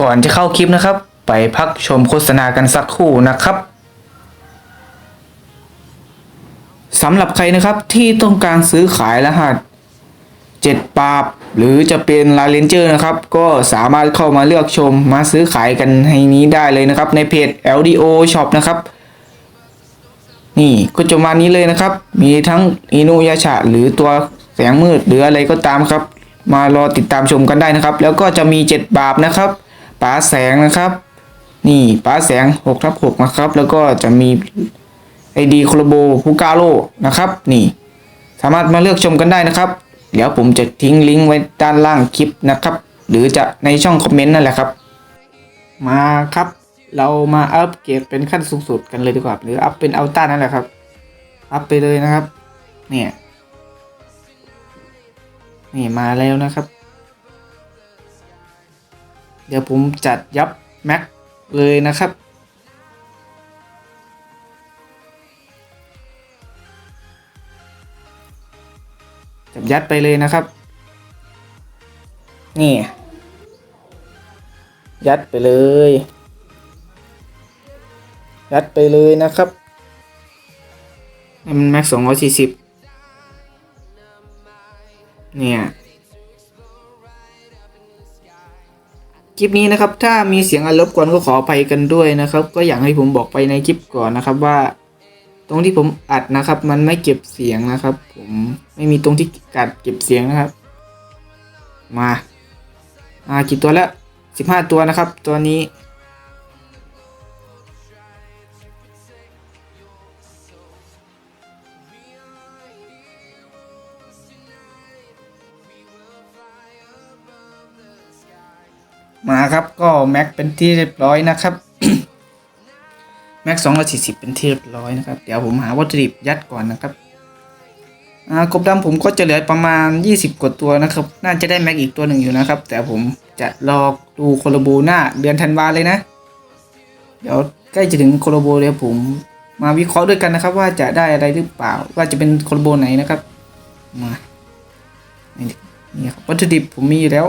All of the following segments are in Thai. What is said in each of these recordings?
ก่อนจะเข้าคลิปนะครับ ไปพักชมโฆษณากันสักครู่นะครับสำหรับใครนะครับที่ต้องการซื้อขายรหัส 7 ปาบ หรือจะเป็นลาเลนเจอร์นะครับ ก็สามารถเข้ามาเลือกชมมาซื้อขายกันให้นี้ได้เลยนะครับ ในเพจ LDO Shop นะครับนี่ก็จะมานี้เลยนะครับ มีทั้งอินุยาชะหรือตัวแสงมืดหรืออะไรก็ตามครับ มารอติดตามชมกันได้นะครับ แล้วก็จะมี 7 บาปนะครับ ป๋าแสงนะครับ นี่ป๋าแสง6ทับ6นะครับ แล้วก็จะมีไอดีโคลโบฮูกาโลนะครับ นี่ สามารถมาเลือกชมกันได้นะครับเดี๋ยวผมจะทิ้งลิงก์ไว้ด้านล่างคลิปนะครับ หรือจะในช่องคอมเมนต์นั่นแหละครับ มาครับ เรามาอัปเกรดเป็นขั้นสูงสุดกันเลยดีกว่า หรืออัพเป็นอัลต้านั่นแหละครับ อัพไปเลยนะครับ เนี่ย นี่มาแล้วนะครับ เดี๋ยวผมจัดยับแม็กเลยนะครับ จับยัดไปเลยนะครับ นี่ ยัดไปเลย ยัดไปเลยนะครับนี่มันแม็กสองร้อยสี่สิบเนี่ย คลิปนี้นะครับ ถ้ามีเสียงอันรบกวนก็ขออภัยกันด้วยนะครับ ก็อย่างให้ผมบอกไปในคลิปก่อนนะครับว่า ตรงที่ผมอัดนะครับ มันไม่เก็บเสียงนะครับ ผมไม่มีตรงที่กัดเก็บเสียงนะครับ มาอ่ากี่ตัวแล้วสิบห้าตัวนะครับ ตัวนี้ มาครับก็แม็กเป็นที่เรียบร้อยนะครับแม็กสองร้อยสี่สิบเป็นที่เรียบร้อยนะครับ เดี๋ยวผมหาวัตถุดิบยัดก่อนนะครับอ่ากบดำผมก็จะเหลือประมาณ 20 กว่าตัวนะครับ น่าจะได้แม็กอีกตัวหนึ่งอยู่นะครับ แต่ผมจะรอดูโคโลโบหน้าเดือนธันวาเลยนะ เดี๋ยวใกล้จะถึงโคโลโบเดี๋ยวผมมาวิเคราะห์ด้วยกันนะครับ ว่าจะได้อะไรหรือเปล่า ว่าจะเป็นโคโลโบไหนนะครับ มา นี่นี่ครับวัตถุดิบผมมีอยู่แล้ว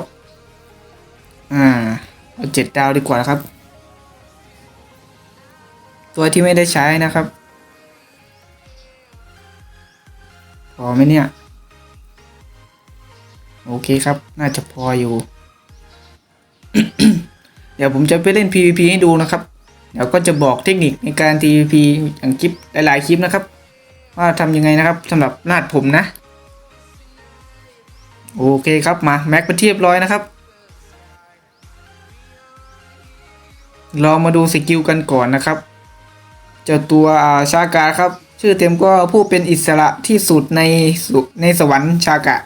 อ่าเอาเจ็ดดาวดีกว่าครับ ตัวที่ไม่ได้ใช้นะครับพอไหมเนี่ย โอเคครับ น่าจะพออยู่ เดี๋ยวผมจะไปเล่น PVP ให้ดูนะครับ เดี๋ยวก็จะบอกเทคนิคในการ PVP อย่างคลิปหลายๆคลิปนะครับ ว่าทำยังไงนะครับสำหรับนาดผมนะ โอเคครับมาแม็กเป็นที่เรียบร้อยนะครับ เรามาดูสกิลกันก่อนนะครับ เจ้าตัวาชากาครับ ชื่อเต็มก็ผู้เป็นอิสระที่สุดในในสวรรค์ชากะ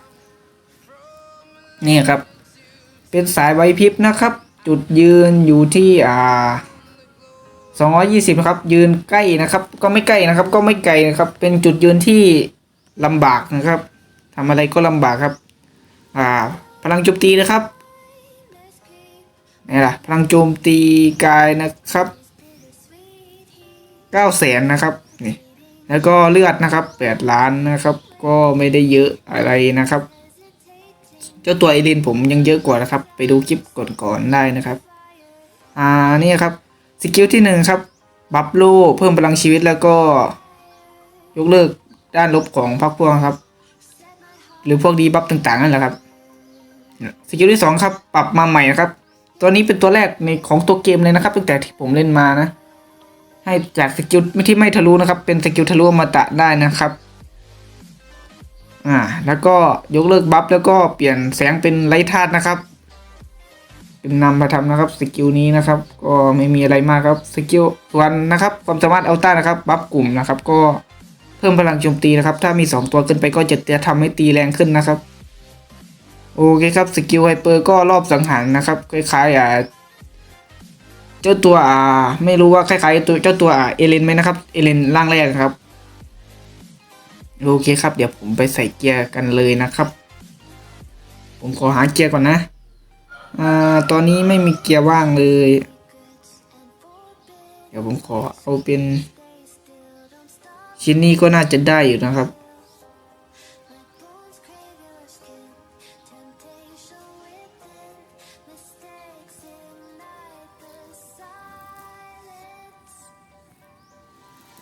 นี่ครับ เป็นสายไวพริบนะครับ จุดยืนอยู่ที่อ่า220ครับ ยืนใกล้นะครับ ก็ไม่ใกล้นะครับ ก็ไม่ไกลนะครับ เป็นจุดยืนที่ลำบากนะครับทำอะไรก็ลำบากครับ อ่า พลังโจมตีนะครับ นี่ล่ะพลังโจมตีกายนะครับเก้าแสนนะครับนี่แล้วก็เลือดนะครับแปดล้านนะครับ ก็ไม่ได้เยอะอะไรนะครับ เจ้าตัวไอรินผมยังเยอะกว่านะครับ ไปดูคลิปก่อนๆได้นะครับ อ่านี่ครับสกิลที่หนึ่งครับบัฟโลเพิ่มพลังชีวิตแล้วก็ยกเลิกด้านลบของพักพวกครับ หรือพวกดีบัฟต่างๆนั่นแหละครับสกิลที่สองครับ ปรับมาใหม่นะครับ ตัวนี้เป็นตัวแรกในของตัวเกมเลยนะครับ ตั้งแต่ที่ผมเล่นมานะ ให้จากสกิลไม่ที่ไม่ทะลุนะครับ เป็นสกิลทะลุมาตะได้นะครับ อ่า แล้วก็ยกเลิกบัฟแล้วก็เปลี่ยนแสงเป็นไลท์ธาตุนะครับ เป็นนำมาทำนะครับสกิลนี้นะครับ ก็ไม่มีอะไรมากครับสกิลส่วนนะครับ ความสามารถเอัลต้านะครับบัฟกลุ่มนะครับ ก็เพิ่มพลังโจมตีนะครับ ถ้ามี 2 ตัวขึ้นไปก็จะจะทำให้ตีแรงขึ้นนะครับ โอเคครับสกิลไฮเปอร์ก็รอบสังหารนะครับคล้ายๆอ่าเจ้าตัวอ่าไม่รู้ว่าคล้ายๆตัวเจ้าตัวอ่าเอเลนไหมนะครับเอเลนร่างแรกครับโอเคครับ เดี๋ยวผมไปใส่เกียร์กันเลยนะครับ ผมขอหาเกียร์ก่อนนะอ่าตอนนี้ไม่มีเกียร์ว่างเลย เดี๋ยวผมขอเอาเป็นชิ้นนี้ก็น่าจะได้อยู่นะครับ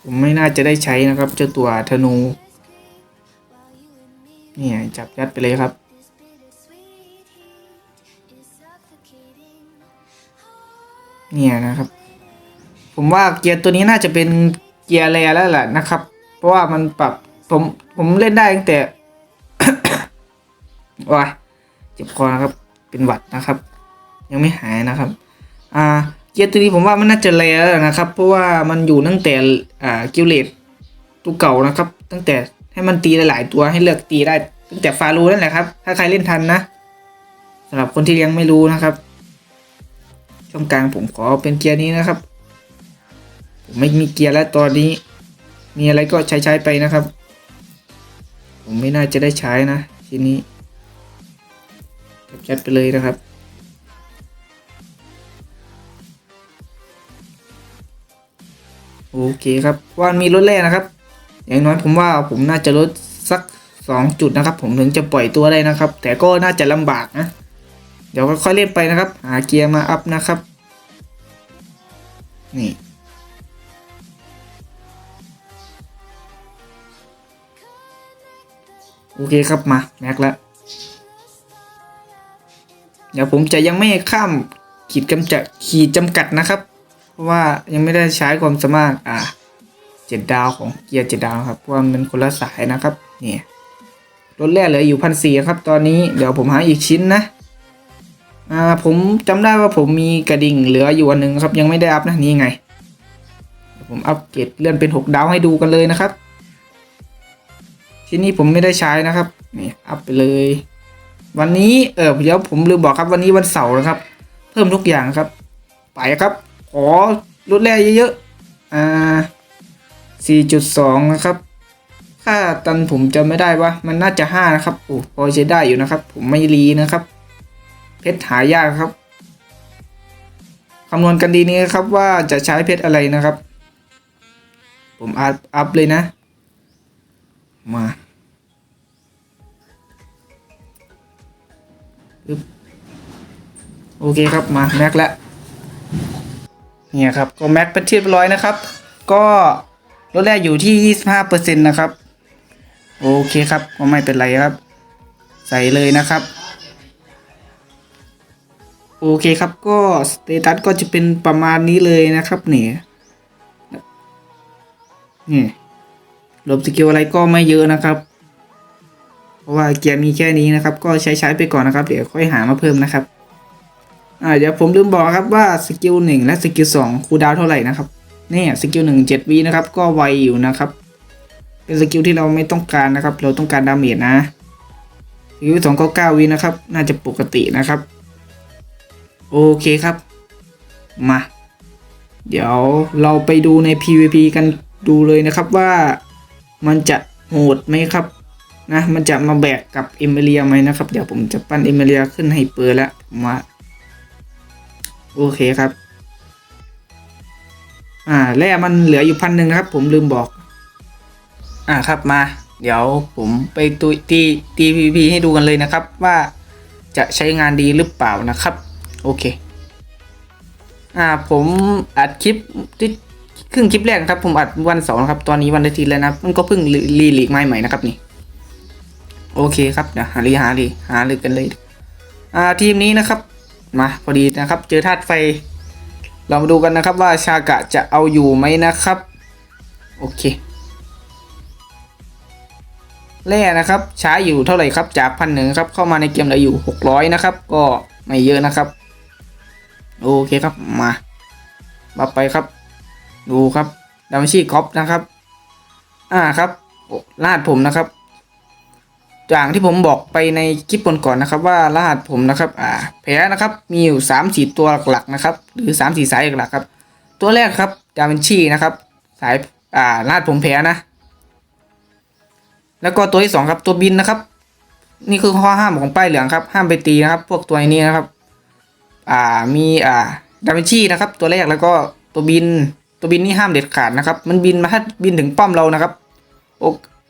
ผมไม่น่าจะได้ใช้นะครับ เจ้าตัวธนู เนี่ยจับยัดไปเลยครับเนี่ยนะครับ ผมว่าเกียร์ตัวนี้น่าจะเป็นเกียร์แรแล้วแหละนะครับ เพราะว่ามันปรับผมผมเล่นได้ตั้งแต่ว้ายเจ็บคอนะครับ เป็นหวัดนะครับ ยังไม่หายนะครับ อ่า เกียร์ตัวนี้ผมว่ามันน่าจะแรแล้วนะครับ เพราะว่ามันอยู่ตั้งแต่อ่ากิลเลตตัวเก่านะครับ ตั้งแต่ให้มันตีหลายๆตัวให้เลือกตีได้ตั้งแต่ฟารูนั่นแหละครับ ถ้าใครเล่นทันนะสำหรับคนที่ยังไม่รู้นะครับช่องกลางผมขอเป็นเกียร์นี้นะครับ ผมไม่มีเกียร์แล้วตอนนี้ มีอะไรก็ใช้ใช้ไปนะครับ ผมไม่น่าจะได้ใช้นะทีนี้จัดไปเลยนะครับ โอเคครับว่ามีรถแร่นะครับ อย่างน้อยผมว่าผมน่าจะลดสักสองจุดนะครับ ผมถึงจะปล่อยตัวได้นะครับ แต่ก็น่าจะลำบากนะ เดี๋ยวค่อยเล่นไปนะครับ หาเกียร์มาอัพนะครับ นี่โอเคครับมาแม็กแล้วเดี๋ยวผมจะยังไม่ข้ามขีดกำจัดขีดจำกัดนะครับ เพราะว่ายังไม่ได้ใช้ความสามารถอ่าเจ็ดดาวของเกียร์เจ็ดดาวครับเพราะว่ามันคนละสายนะครับนี่รถแรกเหลืออยู่พันสี่ครับ ตอนนี้เดี๋ยวผมหาอีกชิ้นนะอ่าผมจำได้ว่าผมมีกระดิ่งเหลืออยู่อันหนึ่งครับ ยังไม่ได้อัพนะนี่ไงเดี๋ยวผมอัพเกรดเลื่อนเป็นหกดาวให้ดูกันเลยนะครับที่นี่ผมไม่ได้ใช้นะครับนี่อัพไปเลย วันนี้เออเดี๋ยวผมลืมบอกครับวันนี้วันเสาร์นะครับ เพิ่มทุกอย่างครับ ไปครับ ขอลดแร่เยอะๆ อ่าสี่จุดสองนะครับ ค่าตันผมจำไม่ได้ว่ามันน่าจะห้านะครับ โอ้พอใช้ได้อยู่นะครับ ผมไม่รีนะครับ เพชรหายากครับ คำนวณกันดีนี้ครับว่าจะใช้เพชรอะไรนะครับ ผมอัพอัพเลยนะ มาโอเคครับมาแม็กแล้ว เนี่ยครับก็แม็กเป็นที่เรียบร้อยนะครับ ก็ลดแรกอยู่ที่ 25%นะครับ โอเคครับก็ไม่เป็นไรครับ ใส่เลยนะครับ โอเคครับก็สเตตัสก็จะเป็นประมาณนี้เลยนะครับเนี่ยนี่ลบสกิลอะไรก็ไม่เยอะนะครับ เพราะว่าเกียร์มีแค่นี้นะครับ ก็ใช้ใช้ไปก่อนนะครับ เดี๋ยวค่อยหามาเพิ่มนะครับ อ่าเดี๋ยวผมลืมบอกครับว่าสกิลหนึ่งและสกิลสองคูดาวเท่าไหร่นะครับเนี่ยสกิลหนึ่งเจ็ดวินะครับ ก็ไวอยู่นะครับ เป็นสกิลที่เราไม่ต้องการนะครับ เราต้องการดาเมจนะสกิลสองก็เก้าวินะครับ น่าจะปกตินะครับ โอเคครับ มา เดี๋ยวเราไปดูใน PVP กันดูเลยนะครับว่ามันจะโหดไหมครับนะมันจะมาแบกกับเอมิเลียไหมนะครับ เดี๋ยวผมจะปั้นเอมิเลียขึ้นให้เปิดแล้วผมว่า โอเคครับ อ่าแร่มันเหลืออยู่พันหนึ่งนะครับ ผมลืมบอก อ่าครับมา เดี๋ยวผมไปตุยตีตี PVP ให้ดูกันเลยนะครับ ว่าจะใช้งานดีหรือเปล่านะครับ โอเค อ่าผมอัดคลิปที่ครึ่งคลิปแรกครับ ผมอัดวันเสาร์นะครับ ตอนนี้วันอาทิตย์แล้วนะมันก็เพิ่งรีลีกใหม่ใหม่นะครับนี่ โอเคครับเดี๋ยวหาลีหาลีหาลีกันเลย อ่าทีมนี้นะครับ มาพอดีนะครับ เจอธาตุไฟ เรามาดูกันนะครับว่าชากะจะเอาอยู่ไหมนะครับ โอเคแร่นะครับใช้อยู่เท่าไหร่ครับจากพันหนึ่งครับเข้ามาในเกมเหลืออยู่หกร้อยนะครับ ก็ไม่เยอะนะครับ โอเคครับมามาไปครับ ดูครับดาวิชีกอฟนะครับ อ่าครับโอ้รหัสผมนะครับ อย่างที่ผมบอกไปในคลิปก่อนๆนะครับ ว่ารหัสผมนะครับอ่าแพ้นะครับมีอยู่สามสี่ตัวหลักๆนะครับ หรือสามสี่สายหลักๆครับ ตัวแรกครับดาวินชีนะครับ สายอ่ารหัสผมแพ้นะ แล้วก็ตัวที่สองครับตัวบินนะครับ นี่คือข้อห้ามของป้ายเหลืองครับห้ามไปตีนะครับ พวกตัวนี้นะครับ อ่ามีอ่าดาวินชีนะครับ ตัวแรกแล้วก็ตัวบินตัวบินนี่ห้ามเด็ดขาดนะครับ มันบินมาถ้าบินถึงป้อมเรานะครับโอ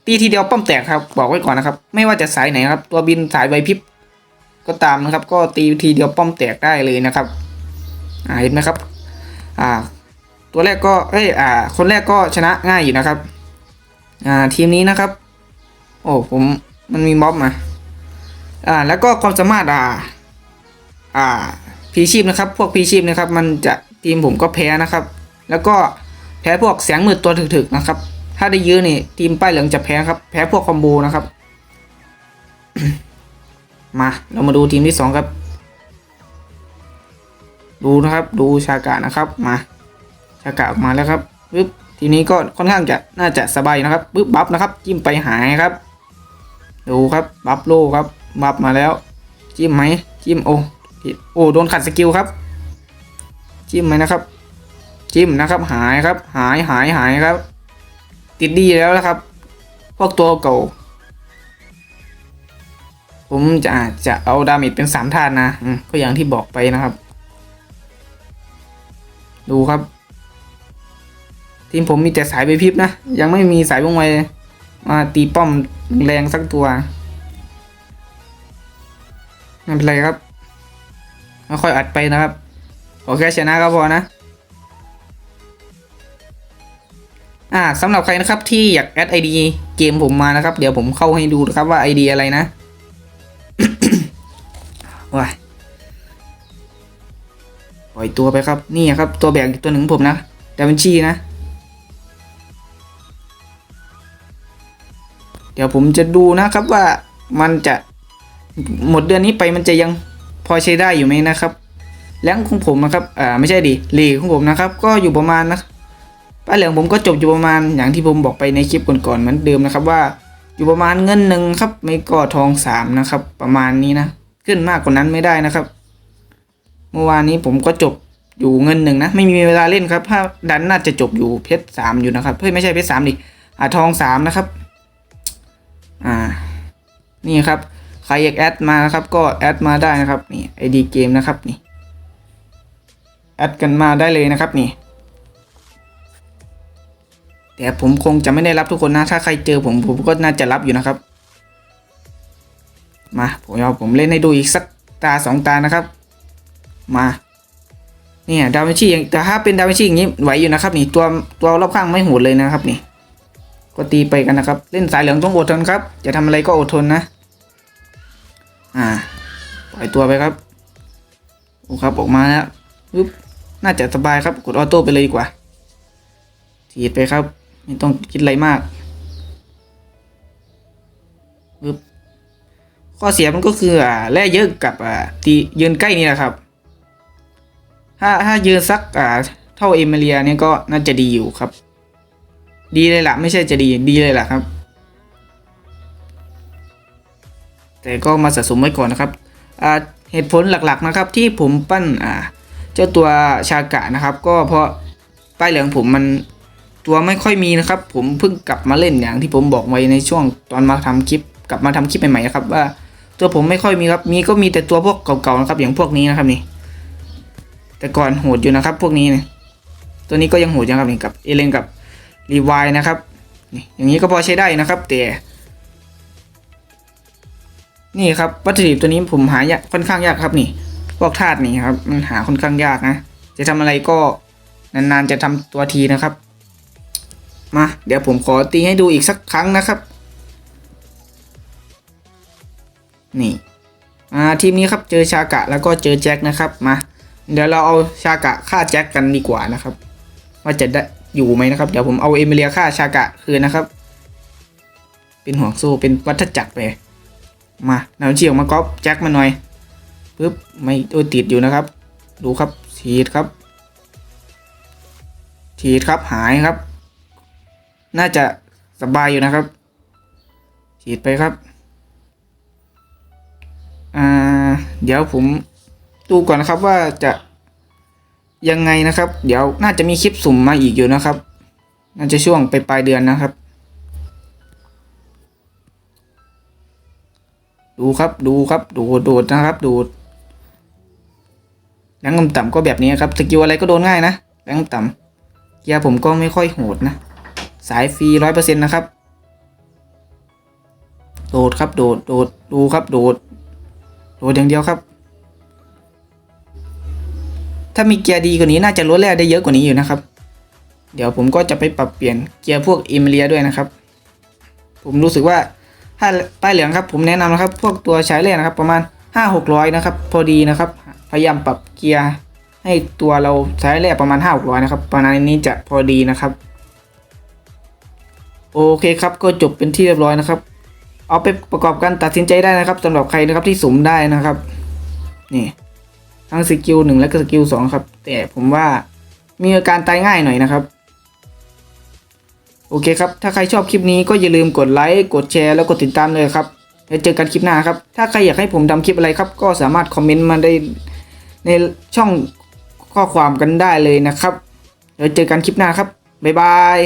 ตีทีเดียวป้อมแตกครับบอกไว้ก่อนนะครับ ไม่ว่าจะสายไหนครับ ตัวบินสายใบพริบก็ตามนะครับ ก็ตีทีเดียวป้อมแตกได้เลยนะครับอ่าเห็นไหมครับ อ่า ตัวแรกก็เอ้ยอ่า คนแรกก็ชนะง่ายอยู่นะครับ อ่าทีมนี้นะครับ โอ้ผมมันมีม็อบมาอ่าแล้วก็ความสามารถอ่า อ่าพีชีพนะครับ พวกพีชีพนะครับ มันจะทีมผมก็แพ้นะครับ แล้วก็แพ้พวกแสงมืดตัวถึกๆนะครับ ถ้าได้ยื้อนี่ทีมป้ายเหลืองจะแพ้ครับ แพ้พวกคอมโบนะครับ มาเรามาดูทีมที่สองครับ ดูนะครับ ดูชากะนะครับ มาชากะออกมาแล้วครับปึ๊บทีนี้ก็ค่อนข้างจะน่าจะสบายนะครับปึ๊บบัฟนะครับ จิ้มไปหายครับ ดูครับบัฟโลครับบัฟมาแล้ว จิ้มไหมจิ้มโอ้ผิดโอ้โดนขัดสกิลครับ จิ้มไหมนะครับ จิ้มนะครับ หายครับ หายหายหายครับ ติดดีแล้วนะครับ พวกตัวเก่า ผมจะอาจจะเอาดาเมจเป็นสามธาตุนะก็อย่างที่บอกไปนะครับ ดูครับ ทีมผมมีแต่สายไปพิบนะ ยังไม่มีสายวงไวมาตีป้อมแรงสักตัวไม่เป็นไรครับค่อยอัดไปนะครับ ขอแค่ชนะก็พอนะ อ่าสำหรับใครนะครับที่อยากแอดไอดีเกมผมมานะครับ เดี๋ยวผมเข้าให้ดูนะครับว่าไอดีอะไรนะว้าปล่อยตัวไปครับ นี่ครับ ตัวแบกอีกตัวหนึ่งของผมนะดาวินชีนะ เดี๋ยวผมจะดูนะครับว่ามันจะหมดเดือนนี้ไปมันจะยังพอใช้ได้อยู่ไหมนะครับแรงของผมนะครับ อ่า ไม่ใช่ดิเลีกของผมนะครับ ก็อยู่ประมาณนะ ป้ายเหลืองผมก็จบอยู่ประมาณอย่างที่ผมบอกไปในคลิปก่อนๆเหมือนเดิมนะครับว่าอยู่ประมาณเงินหนึ่งครับ ไม่ก็ทองสามนะครับ ประมาณนี้นะ ขึ้นมากกว่านั้นไม่ได้นะครับ เมื่อวานนี้ผมก็จบอยู่เงินหนึ่งนะ ไม่มีเวลาเล่นครับถ้าดันน่าจะจบอยู่เพชรสามอยู่นะครับเฮ้ยไม่ใช่เพชรสามดิอ่าทองสามนะครับ อ่า นี่ครับใครอยากแอดมานะครับ ก็แอดมาได้นะครับนี่ไอดีเกมนะครับนี่แอดกันมาได้เลยนะครับนี่ แต่ผมคงจะไม่ได้รับทุกคนนะ ถ้าใครเจอผมผมก็น่าจะรับอยู่นะครับ มาผมเอาผมเล่นให้ดูอีกสักตาสองตานะครับ มาเนี่ยดาวินชีอย่างแต่ถ้าเป็นดาวินชีอย่างนี้ไหวอยู่นะครับนี่ตัวตัวรอบข้างไม่โหดเลยนะครับนี่ ก็ตีไปกันนะครับ เล่นสายเหลืองต้องอดทนครับ จะทำอะไรก็อดทนนะ อ่าปล่อยตัวไปครับโอ้ครับออกมาแล้วปึ๊บน่าจะสบายครับกดออโต้ไปเลยดีกว่าถีดไปครับ ไม่ต้องคิดอะไรมากปึ๊บข้อเสียมันก็คืออ่าแร่เยอะกับอ่าตียืนใกล้นี่แหละครับ ถ้าถ้ายืนสักอ่าเท่าเอเมเลียเนี่ยก็น่าจะดีอยู่ครับ ดีเลยล่ะ ไม่ใช่จะดีดีเลยล่ะครับ แต่ก็มาสะสมไว้ก่อนนะครับอ่าเหตุผลหลักๆนะครับ ที่ผมปั้นอ่าเจ้าตัวชากะนะครับ ก็เพราะป้ายเหลืองผมมัน ตัวไม่ค่อยมีนะครับ ผมเพิ่งกลับมาเล่นอย่างที่ผมบอกไว้ในช่วงตอนมาทำคลิป กลับมาทำคลิปใหม่ๆนะครับ ว่า ตัวผมไม่ค่อยมีครับ มีก็มีแต่ตัวพวกเก่าๆนะครับ อย่างพวกนี้นะครับนี่ แต่ก่อนโหดอยู่นะครับ พวกนี้เนี่ยตัวนี้ก็ยังโหดอยู่ครับนี่กับเอเลนกับรีวายนะครับนี่อย่างนี้ก็พอใช้ได้นะครับ แต่ นี่ครับวัตถุดิบตัวนี้ผมหายากค่อนข้างยากครับนี่ พวกธาตุนี่ครับ มันหาค่อนข้างยากนะจะทำอะไรก็นานๆจะทำตัวทีนะครับ มา เดี๋ยวผมขอตีให้ดูอีกสักครั้งนะครับ นี่อ่าทีมนี้ครับเจอชากะแล้วก็เจอแจ็คนะครับมาเดี๋ยวเราเอาชากะฆ่าแจ็คกันดีกว่านะครับ ว่าจะได้อยู่ไหมนะครับ เดี๋ยวผมเอาเอมิเลียฆ่าชากะคืนนะครับ เป็นห่วงโซ่เป็นวัฏจักรไปมาน้ำเชี่ยวมาก๊อปแจ็คมาหน่อยปึ๊บไม่โอ้ยติดอยู่นะครับ ดูครับฉีดครับฉีดครับหายครับ น่าจะสบายอยู่นะครับ ฉีดไปครับ อ่า เดี๋ยวผมดูก่อนนะครับว่าจะยังไงนะครับ เดี๋ยวน่าจะมีคลิปสุ่มมาอีกอยู่นะครับ น่าจะช่วงไปปลายเดือนนะครับ ดูครับดูครับดูดดูดนะครับ ดูดแรงต่ำก็แบบนี้ครับสกิลอะไรก็โดนง่ายนะแรงต่ำเกียร์ผมก็ไม่ค่อยโหดนะ สายฟรีร้อยเปอร์เซ็นต์นะครับ โดดครับ โดด โดด ดูครับ โดด โดดอย่างเดียวครับ ถ้ามีเกียร์ดีกว่านี้น่าจะลดแร่ได้เยอะกว่านี้อยู่นะครับ เดี๋ยวผมก็จะไปปรับเปลี่ยนเกียร์พวกอิมเลียด้วยนะครับ ผมรู้สึกว่าถ้าป้ายเหลืองครับ ผมแนะนำนะครับ พวกตัวใช้แรกนะครับ ประมาณห้าหกร้อยนะครับ พอดีนะครับ พยายามปรับเกียร์ให้ตัวเราใช้แรกประมาณห้าหกร้อยนะครับ ประมาณนี้จะพอดีนะครับ โอเคครับก็จบเป็นที่เรียบร้อยนะครับ เอาไปประกอบการตัดสินใจได้นะครับสำหรับใครนะครับที่สุ่มได้นะครับนี่ทั้งสกิลหนึ่งและก็สกิลสองครับ แต่ผมว่ามีอาการตายง่ายหน่อยนะครับ โอเคครับ ถ้าใครชอบคลิปนี้ก็อย่าลืมกดไลค์กดแชร์แล้วกดติดตามเลยครับแล้วเจอกันคลิปหน้าครับ ถ้าใครอยากให้ผมทำคลิปอะไรครับ ก็สามารถคอมเมนต์มาได้ในช่องข้อความกันได้เลยนะครับ แล้วเจอกันคลิปหน้าครับ บ๊ายบาย